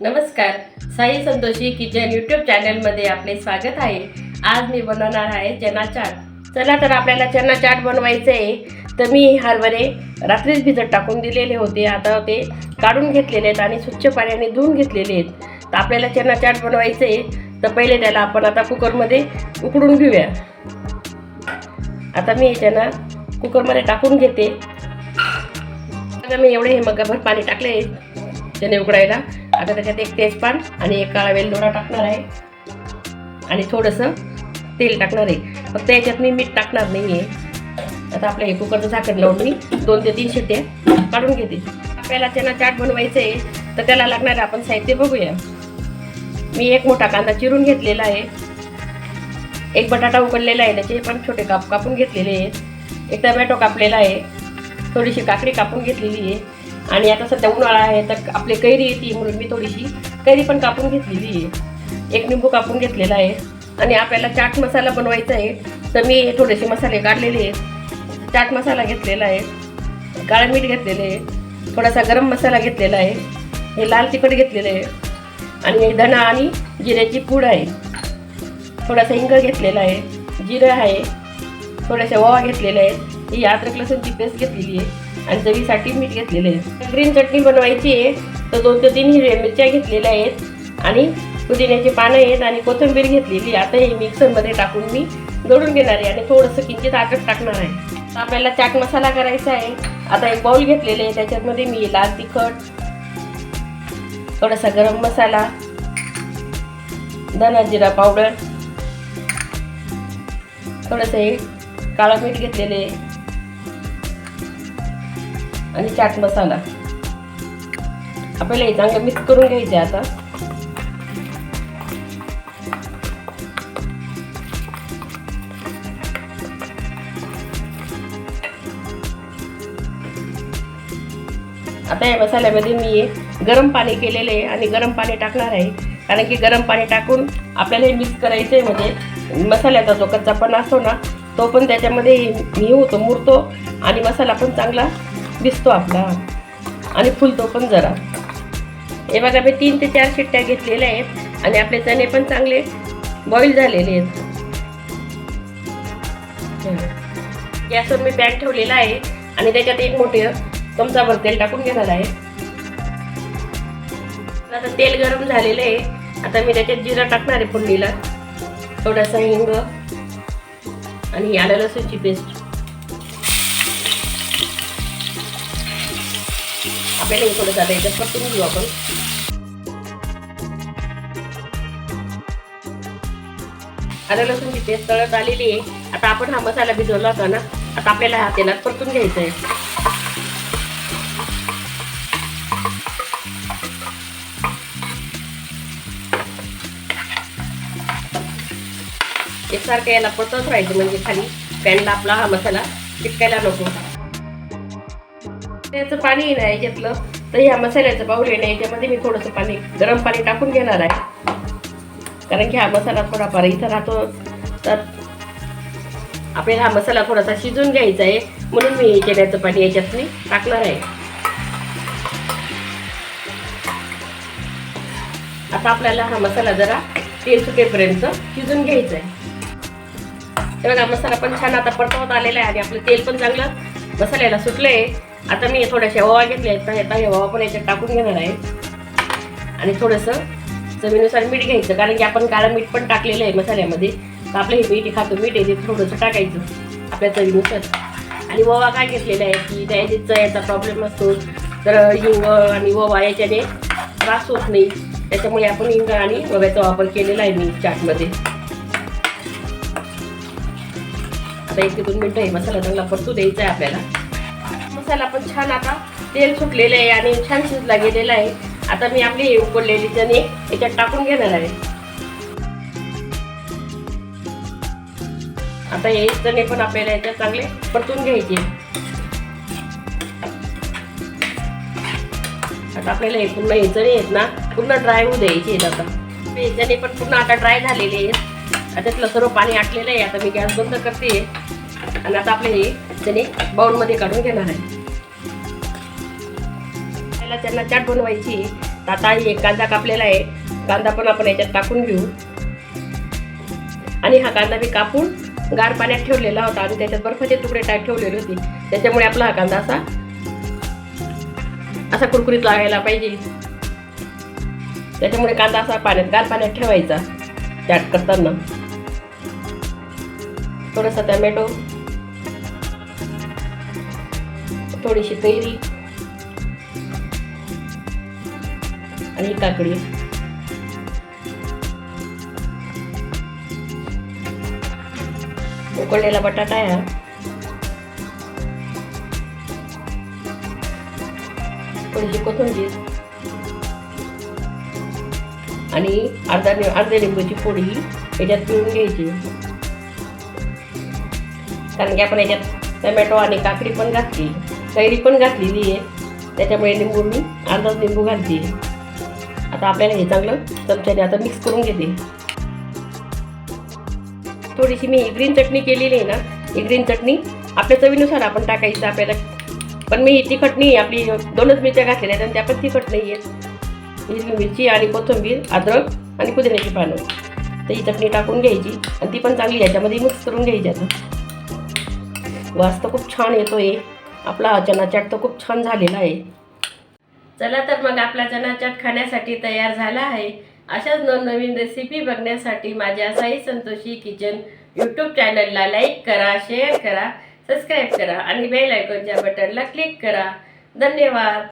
नमस्कार Sai Santoshi kitchen YouTube चॅनलमध्ये आपले स्वागत आहे. आज मी बनवणार आहे चना चाट. चला तर आपल्याला चना चाट बनवायचं आहे. तर मी हरभरे रात्रीच भिजत टाकून दिलेले होते. आता ते काढून घेतलेले आहेत आणि स्वच्छ पाण्याने धुवून घेतलेले आहेत. तर आपल्याला चना चाट बनवायचं आहे. तर पहिले त्याला आपण आता कुकरमध्ये उकडून घेऊया. आता मी हे चना कुकरमध्ये टाकून घेते. आता मी एवढे हे मगाभर पाणी टाकले चणे उकडायला. आता त्याच्यात एक तेजपान आणि एक काळा वेलदोडा टाकणार आहे. आणि थोडंसं तेल टाकणार आहे. फक्त याच्यात मी मीठ टाकणार नाही आहे आता आपल्या हे कुकरचं झाकण लावून मी दोन ते तीन शिट्ट्या काढून घेते. आपल्याला चना चाट बनवायचं आहे तर त्याला लागणार आपण साहित्य बघूया. मी एक मोठा कांदा चिरून घेतलेला आहे. एक बटाटा उकडलेला आहे त्याचे पण छोटे काप कापून घेतलेले आहेत. एक टमॅटो कापलेला आहे. थोडीशी काकडी कापून घेतलेली आहे. आणि आता सध्या उन्हाळा आहे तर आपली कैरी येते म्हणून मी थोडीशी कैरी पण कापून घेतलेली आहे. एक निंबू कापून घेतलेला आहे. आणि आपल्याला चाट मसाला बनवायचा आहे तर मी थोडेसे मसाले काढलेले आहेत. चाट मसाला घेतलेला आहे काळं मीठ घेतलेलं आहे थोडासा गरम मसाला घेतलेला आहे हे लाल तिखट घेतलेलं आहे आणि धणा आणि जिऱ्याची पूड आहे. थोडासा हिंग घेतलेला आहे जिरं आहे थोड्याशा ओवा घेतलेला आहे ही अद्रक लसूणची पेस्ट घेतलेली आहे. आणि चवीसाठी मीठ घेतलेलं आहे. ग्रीन चटणी बनवायची आहे. तर दोन ते तीन हिरव्या मिरच्या घेतलेल्या आहेत. आणि पुदिन्याची पानं आहेत आणि कोथिंबीर घेतलेली आता हे मिक्सरमध्ये टाकून मी दळून घेणार आहे आणि थोडंसं किंचित आटत टाकणार आहे. तर आपल्याला चाट मसाला करायचा आहे. आता एक बाउल घेतलेले आहे. त्याच्यामध्ये मी लाल तिखट थोडासा गरम मसाला धना जिरा पावडर थोडंसं हे काळं मीठ घेतलेले आणि चाट मसाला आपल्याला हे चांगलं मिक्स करून घ्यायचे आता. आता या मसाल्यामध्ये मी गरम पाणी केलेलं आहे आणि गरम पाणी टाकणार आहे. कारण की गरम पाणी टाकून आपल्याला हे मिक्स करायचं आहे म्हणजे मसाल्याचा जो कच्चापणा असतो ना तो पण त्याच्यामध्ये हे होतो मुरतो आणि मसाला पण चांगला दिसतो आपला. आणि फुलतो पण जरा. हे बघा मी तीन ते चार शिट्ट्या घेतलेल्या आहेत आणि आपले चणे पण चांगले बॉईल झालेले आहेत. गॅसवर मी पॅन ठेवलेला आहे आणि त्याच्यात एक मोठे चमचाभर तेल टाकून घेणार आहे. आता तेल गरम झालेलं आहे. आता मी त्याच्यात जिरा टाकणार आहे फोडणीला. थोडासा हिंग आणि ही आलं लसूणची पेस्ट. आपल्याला हे थोडंसं याच्यात परतून घेऊ आपण. आलं लसूणची पेस्ट तळत आलेली आहे. आता आपण हा मसाला भिजवला होता ना आता आपल्याला हा तेलात परतून घ्यायचा आहे. एकसारखं याला परतत राहायचं म्हणजे खाली पॅनला आपला हा मसाला चिटकायला नको. याचं पाणी आहे याच्यातलं तर ह्या मसाल्याचं पाऊल आहे याच्यामध्ये मी थोडंसं पाणी गरम पाणी टाकून घेणार आहे. कारण की हा मसाला थोडाफार इथं राहतो. तर आपल्याला हा मसाला थोडासा शिजून घ्यायचा आहे. म्हणून मी केल्याचं पाणी याच्यात मी टाकणार आहे. आता आपल्याला हा मसाला जरा तेल सुटेपर्यंत शिजून घ्यायचा आहे तर बघा मसाला पण छान आता परतवत आलेला आहे आणि आपलं तेल पण चांगलं मसाल्याला सुटलं आहे आता मी थोड्याशा ओवा घेतल्या आहेत आता ओवा पण याच्यात टाकून घेणार आहे. आणि थोडंसं चवीनुसार मीठ घ्यायचं कारण की आपण काळं मीठ पण टाकलेलं आहे मसाल्यामध्ये. तर आपलं हे मीठ खातो मीठ आहे ते थोडंसं टाकायचं आपल्या चवीनुसार. आणि ओवा काय घेतलेला आहे की त्याची चयाचा प्रॉब्लेम असतो तर हिंग आणि ओवा याच्याने त्रास होत नाही. त्याच्यामुळे आपण हिंग आणि ओव्याचा वापर केलेला आहे मी चाटमध्ये. आता एक ते दोन मिनटं हे मसाला चांगला परतू द्यायचा आहे आपल्याला. मसाला पण छान आता तेल सुटलेलं आहे आणि छान शिजला गेलेला आहे. आता मी आपली हे उकडलेली चणे याच्यात टाकून घेणार आहे. आता हे चणे पण आपल्याला याच्यात चांगले परतून घ्यायचे आता आपल्याला हे पूर्ण हे चणे आहेत ना पूर्ण ड्राय होऊ द्यायचे आहेत आता. हे चणे पण पूर्ण आता ड्राय झालेले आहेत. त्यातलं सर्व पाणी आटलेलं आहे. आता मी गॅस बंद करते. आणि आता आपले हे चणे बाउलमध्ये काढून घेणार आहे. आपल्याला त्यांना चाट बनवायची आता एक कांदा कापलेला आहे. कांदा पण आपण याच्यात टाकून घेऊ. आणि हा कांदा मी कापून गार पाण्यात ठेवलेला होता. आणि त्याच्यात बर्फाचे तुकडे टाक ठेवलेले होते. त्याच्यामुळे आपला हा कांदा असा असा कुरकुरीत लागायला पाहिजे. त्याच्यामुळे कांदा असा पाण्यात गार पाण्यात ठेवायचा चाट करताना. थोडासा टमॅटो थोडीशी तेल आणि काकडी. उकळलेला बटाटा आहे हा. थोडीशी कोथिंबीर. आणि अर्धा अर्ध्या लिंबूची फोडी याच्यात पिळून घ्यायची. कारण की आपण याच्यात टमॅटो आणि काकडी पण घातली. कैरी पण घातलेली आहे. त्याच्यामुळे लिंबू मी अर्धाच लिंबू घालते. आता आपल्याला हे चांगलं चमच्याने आता मिक्स करून घेते. थोडीशी मी ग्रीन चटणी केलेली आहे ना ही ग्रीन चटणी आपल्या चवीनुसार आपण टाकायचं आपल्याला. पण मी ही तिखट नाही आपली दोनच मिरच्या घातलेल्या आहेत आणि त्या पण तिखट नाही आहेत. हिरवी मिरची आणि कोथिंबीर अद्रक आणि पुदिन्याची पानं. तर ही चटणी टाकून घ्यायची आणि ती पण चांगली याच्यामध्ये मिक्स करून घ्यायची आता. वास तर खूप छान येतो आहे आपला हा चना चाट तर खूप छान झालेला आहे. चला तर मग आपला चनाचाट खाण्यासाठी तयार झाला आहे. अशाच नवनवीन रेसिपी बघण्यासाठी माझ्या साई संतोषी किचन यूट्यूब चॅनलला लाईक करा शेअर करा सबस्क्राईब करा आणि बेल आयकॉनच्या बटनला क्लिक करा. धन्यवाद.